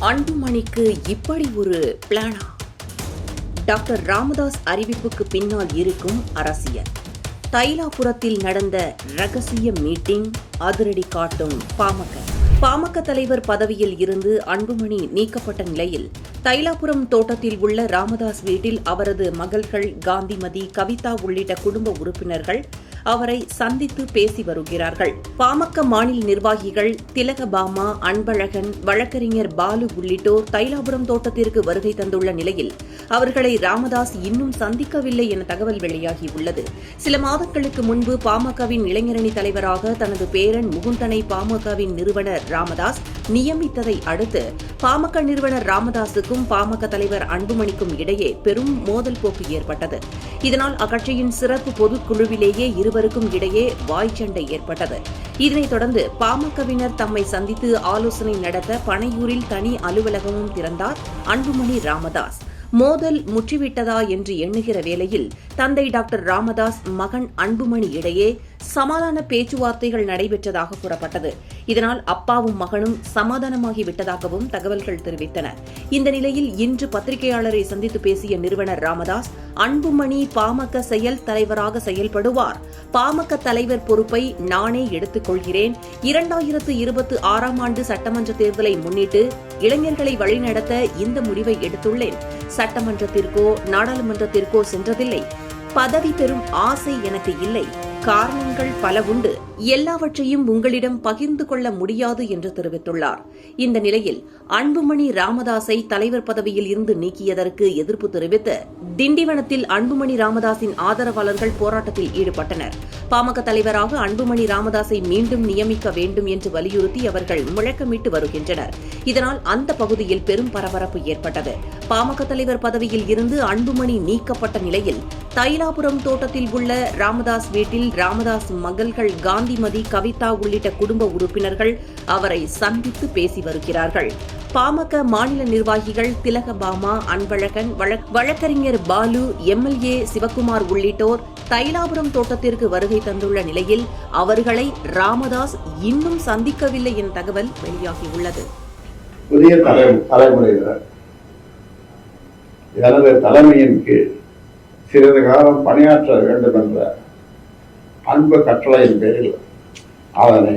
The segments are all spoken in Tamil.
அன்புமணிக்கு இப்படி ஒரு பிளானா டாக்டர் ராமதாஸ் அறிவிப்புக்கு பின்னால் இருக்கும் அரசியல். தைலாபுரத்தில் நடந்த ரகசிய மீட்டிங் அதிரடி காட்டும் பாமக. பாமக தலைவர் பதவியில் இருந்து அன்புமணி நீக்கப்பட்ட நிலையில் தைலாபுரம் தோட்டத்தில் உள்ள ராமதாஸ் வீட்டில் அவரது மகள்கள் காந்திமதி கவிதா உள்ளிட்ட குடும்ப உறுப்பினர்கள் அவரை சந்தித்து பேசி வருகிறார்கள். பாமக மாநில நிர்வாகிகள் திலகபாமா அன்பழகன் வழக்கறிஞர் பாலு உள்ளிட்டோர் தைலாபுரம் தோட்டத்திற்கு வருகை தந்துள்ள நிலையில் அவர்களை ராமதாஸ் இன்னும் சந்திக்கவில்லை என தகவல் வெளியாகியுள்ளது சில மாதங்களுக்கு முன்பு பாமகவின் இளைஞரணி தலைவராக தனது பேரன் முகுந்தனை பாமகவின் நிறுவனர் ராமதாஸ் நியமித்ததை அடுத்து பாமக நிறுவனர் ராமதாசுக்கும் பாமக தலைவர் அன்புமணிக்கும் இடையே பெரும் மோதல் போக்கு ஏற்பட்டது. இதனால் அக்கட்சியின் சிறப்பு பொதுக்குழுவிலேயே இரு இருவருக்கும் இடையே வாய்ச்சண்டை ஏற்பட்டது. இதனைத் தொடர்ந்து பாமகவினர் தம்மை சந்தித்து ஆலோசனை நடத்த பனையூரில் தனி அலுவலகமும் திறந்தார் அன்புமணி ராமதாஸ். மோதல் முற்றிவிட்டதா என்று எண்ணுகிற வேளையில் தந்தை டாக்டர் ராமதாஸ் மகன் அன்புமணி இடையே சமாதான பேச்சுவார்த்தைகள் நடைபெற்றதாக கூறப்பட்டது. இதனால் அப்பாவும் மகனும் சமாதானமாகி விட்டதாகவும் தகவல்கள் தெரிவித்தன. இந்த நிலையில் இன்று பத்திரிகையாளரை சந்தித்து பேசிய நிறுவனர் ராமதாஸ் அன்புமணி பாமக செயல் தலைவராக செயல்படுவார். பாமக தலைவர் பொறுப்பை நானே எடுத்துக் கொள்கிறேன். இரண்டாயிரத்து இருபத்தி ஆறாம் ஆண்டு சட்டமன்ற தேர்தலை முன்னிட்டு இளைஞர்களை வழிநடத்த இந்த முடிவை எடுத்துள்ளேன். சட்டமன்றத்திற்கோ நாடாளுமன்றத்திற்கோ சென்றதில்லை. பதவி பெறும் ஆசை எனக்கு இல்லை. காரணங்கள் பல உண்டு. எல்லாவற்றையும் உங்களிடம் பகிர்ந்து கொள்ள முடியாது என்று தெரிவித்துள்ளார். இந்த நிலையில் அன்புமணி ராமதாஸை தலைவர் பதவியில் இருந்து நீக்கியதற்கு எதிர்ப்பு தெரிவித்து திண்டிவனத்தில் அன்புமணி ராமதாஸின் ஆதரவாளர்கள் போராட்டத்தில் ஈடுபட்டனர். பாமக தலைவராக அன்புமணி ராமதாஸை மீண்டும் நியமிக்க வேண்டும் என்று வலியுறுத்தி அவர்கள் முழக்கமிட்டு வருகின்றனர். இதனால் அந்த பகுதியில் பெரும் பரபரப்பு ஏற்பட்டது. பாமக தலைவர் பதவியில் இருந்து அன்புமணி நீக்கப்பட்ட நிலையில் தைலாபுரம் தோட்டத்தில் உள்ள ராமதாஸ் வீட்டில் ராமதாஸ் மகள்கள் காந்திமதி கவிதா உள்ளிட்ட குடும்ப உறுப்பினர்கள் அவரை சந்தித்து பேசி வருகிறார்கள். பாமக மாநில நிர்வாகிகள் திலகபாமா அன்பழகன் வழக்கறிஞர் பாலு எம்எல்ஏ சிவக்குமார் உள்ளிட்டோர் தைலாபுரம் தோட்டத்திற்கு வருகை தந்துள்ள நிலையில் அவர்களை ராமதாஸ் இன்னும் சந்திக்கவில்லை என தகவல் வெளியாகியுள்ளது. புதிய தலைமுறையினர் எனது தலைமையின் கீழ் சிறிது காலம் பணியாற்ற வேண்டும் என்ற அன்பு கட்டளையின் பேரில் அதனை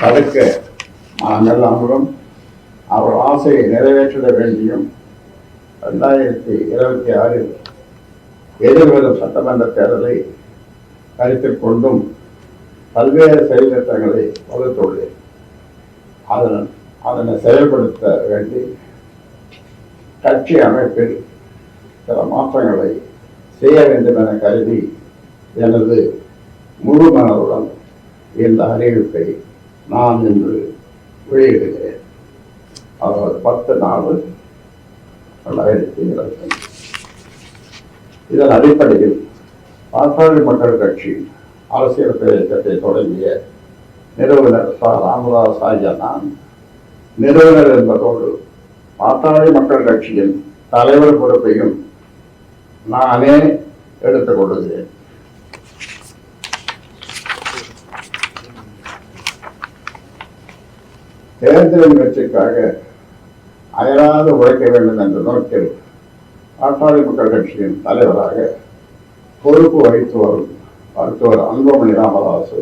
தடுக்க நாங்கள் அமரும். அவர் ஆசையை நிறைவேற்றிட வேண்டியும் ரெண்டாயிரத்தி இருபத்தி ஆறில் எதிர்வரும் சட்டமன்ற தேர்தலை கருத்தில் கொண்டும் பல்வேறு செயல் திட்டங்களை வகுத்துள்ளேன். அதன் அதனை செயல்படுத்த வேண்டி கட்சி அமைப்பில் சில மாற்றங்களை செய்ய வேண்டும் என கருதி எனது முழு மனதுடன் இந்த அறிவிப்பை நான் இன்று வெளியிடுகிறேன். அதாவது பத்து நாலு ரெண்டாயிரத்தி இருபத்தி இதன் அடிப்படையில் பாட்டாளி மக்கள் கட்சி அரசியல் இயக்கத்தை தொடங்கிய நிறுவனர் ச. ராமதாஸ் ஆகிய நான் நிறுவனர் என்பதோடு பாட்டாளி மக்கள் கட்சியின் தலைவர் பொறுப்பையும் நானே எடுத்துக் கொள்கிறேன். தேர்தலின் வெற்றிக்காக அயராது உழைக்க வேண்டும் என்ற நோக்கில் பாட்டாளி மக்கள் கட்சியின் தலைவராக பொறுப்பு வகித்து வரும் மருத்துவர் அன்புமணி ராமதாசு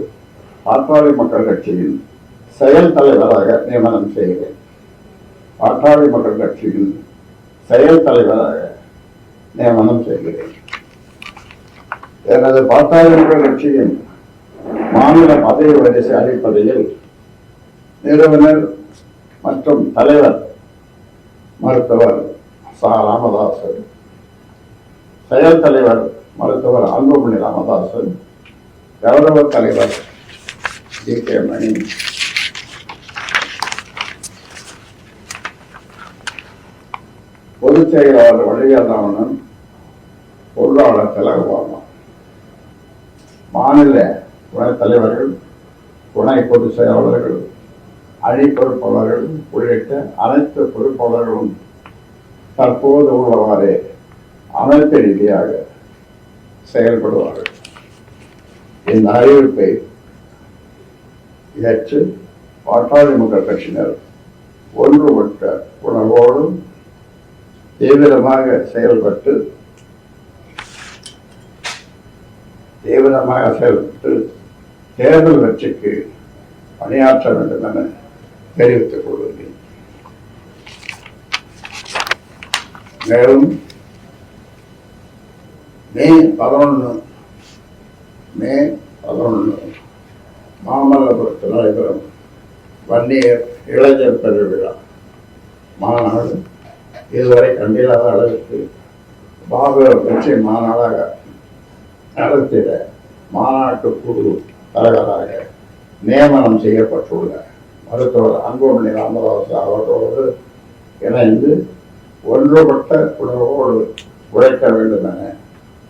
பாட்டாளி மக்கள் கட்சியின் செயல் தலைவராக நியமனம் செய்கிறேன். பாட்டாளி மக்கள் கட்சியின் செயல் தலைவராக நியமனம் செய்கிறேன். எனது பாட்டாளி மக்கள் கட்சியின் மாநில பதவி வரிசை அடிப்படையில் நிறுவனர் மற்றும் தலைவர் மருத்துவர் ச. ராமதாசன் செயல் தலைவர் மருத்துவர் அன்புமணி ராமதாசன் கௌரவ தலைவர் டி. கே. மணி பொதுச் செயலாளர் வழிகாதாமனன் பொருளாளர் திலகபாமா மாநில துணைத் தலைவர்கள் துணை பொதுச் செயலாளர்கள் அணி பொறுப்பாளர்கள் உள்ளிட்ட அனைத்து பொறுப்பாளர்களும் தற்போது உள்ளவாறே அமைப்பு ரீதியாக செயல்படுவார்கள். இந்த அறிவிப்பை ஏற்று பாட்டாளி மக்கள் கட்சியினர் ஒன்றுபட்ட உணர்வோடும் தீவிரமாக செயல்பட்டு தீவிரமாக செயல்பட்டு தேர்தல் வெற்றிக்கு பணியாற்ற வேண்டும் என தெரிவித்துக் கொள்கிறேன். மேலும் மே பதினொன்று மே பதினொன்று மாமல்லபுரத்தில் நடைபெறும் வன்னியர் இளைஞர் பெருவிழா. மாநாடு இதுவரை கண்டிராத அளவிற்கு பாபர் வெற்றி மாநாடாக நடத்திட மாநாட்டு குழு தலைவராக நியமனம் செய்யப்பட்டுள்ள மருத்துவர் அன்புமணி ராமதாஸ் அவர்களோடு இணைந்து ஒன்றுபட்ட உணர்வோடு உழைக்க வேண்டும் என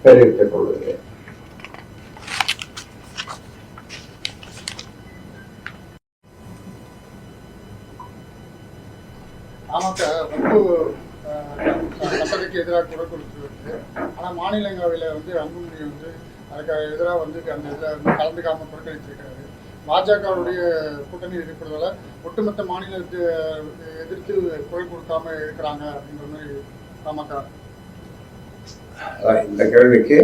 தெரிவித்துக் கொள்கிறேன். எதிராக குரல் கொடுத்து ஆனால் மாநிலங்களவையில் வந்து அன்புமணி வந்து அதுக்கு எதிராக வந்து அந்த இதில் வந்து கலந்துக்காம புறக்கணிச்சிருக்காரு. பாஜகவுடைய கூட்டணி இருக்கிறதால ஒட்டுமொத்த மாநிலத்தை எதிர்த்து குரல் கொடுக்காம இருக்கிறாங்க அப்படின்ற மாதிரி பாமக இந்த கேள்விக்கு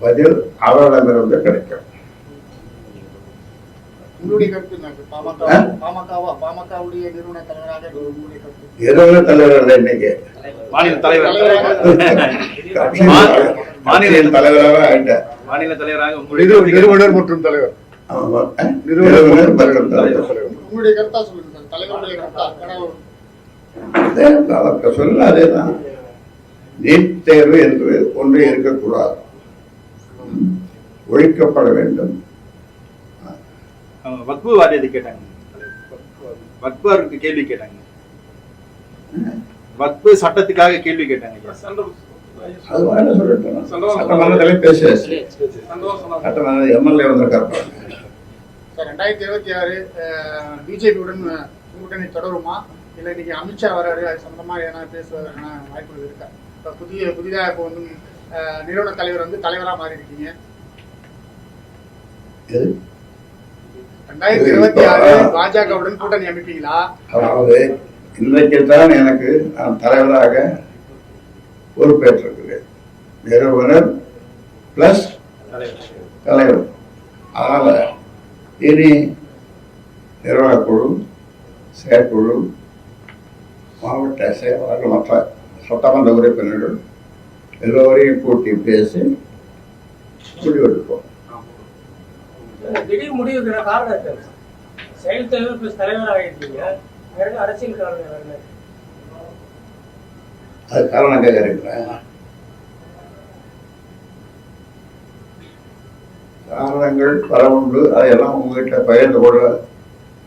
பதில் அவரிடமிருந்து கிடைக்கும். நிறுவன இன்னைக்கு. மாநில தலைவர். மாநில தலைவராக ஆயிட்டார் மாநில தலைவராக நிறுவனர் மற்றும் தலைவர். ஆமா. நிறுவனர் நிறுவனர் மற்றும் மற்றும் தலைவர். உங்களுடைய கருத்தா சொல்லுங்க சார். தலைவருடைய கருத்தா? ஏன்னா அதே அதற்கு சொல்ல அதேதான் நீட் தேர்வு என்று ஒன்று இருக்கக்கூடாது. ஒழிக்கப்பட வேண்டும். வக்பு வாரியத்தை கேட்டாங்க. வக்பருக்கு கேள்வி கேட்டாங்க. வக்பு சட்டத்துக்காக கேள்வி கேட்டாங்க. சட்டமன்றத்திலே பேசியாச்சு சட்டமன்ற எம்எல்ஏ வந்திருக்காரு சார் ரெண்டாயிரத்தி இருபத்தி ஆறு பிஜேபியுடன் கூட்டணி தொடருமா? இல்லை இன்னைக்கு அமித்ஷா வராரு அது சம்பந்தமா எதனா பேசுவதற்கான வாய்ப்புகள் இருக்கா? இப்போ புதிய புதிதாக இப்போ வந்து நிறுவன தலைவர் வந்து தலைவராக மாறி இருக்கீங்க? ரெண்டாயிரத்தி இருபத்தி ஆறு பாஜகவுடன் கூட்டணி அமைப்பீங்களா? அதாவது இன்றைக்கு தான் எனக்கு நான் தலைவராக பொறுப்பேற்றிருக்கிறேன். நிறுவனர் பிளஸ் தலைவர். அதனால இனி நிர்வாகக்குழு செயற்குழு மாவட்ட செயலாளர்கள் மற்ற சட்டமன்ற உறுப்பினர்கள் எல்லோரையும் கூட்டி பேசி முடிவெடுப்போம். திடீர் முடிவுக்கிற காரணம் இருக்காங்க செயல் தலைவர் பிளஸ் தலைவராக இருக்கீங்க. வேற என்ன அரசியல் காரணம் என்ன? அது காரணம் கேட்குறீங்களா காரணங்கள் பல உண்டு. அதையெல்லாம் உங்ககிட்ட பகிர்ந்து கொள்ள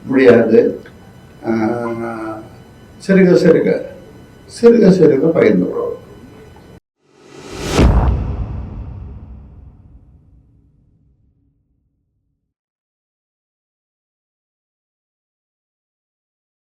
முடியாது. ஆஹ், சிறுக சிறுக. சிறுக சிறுக பகிர்ந்து கொள்ளலாம்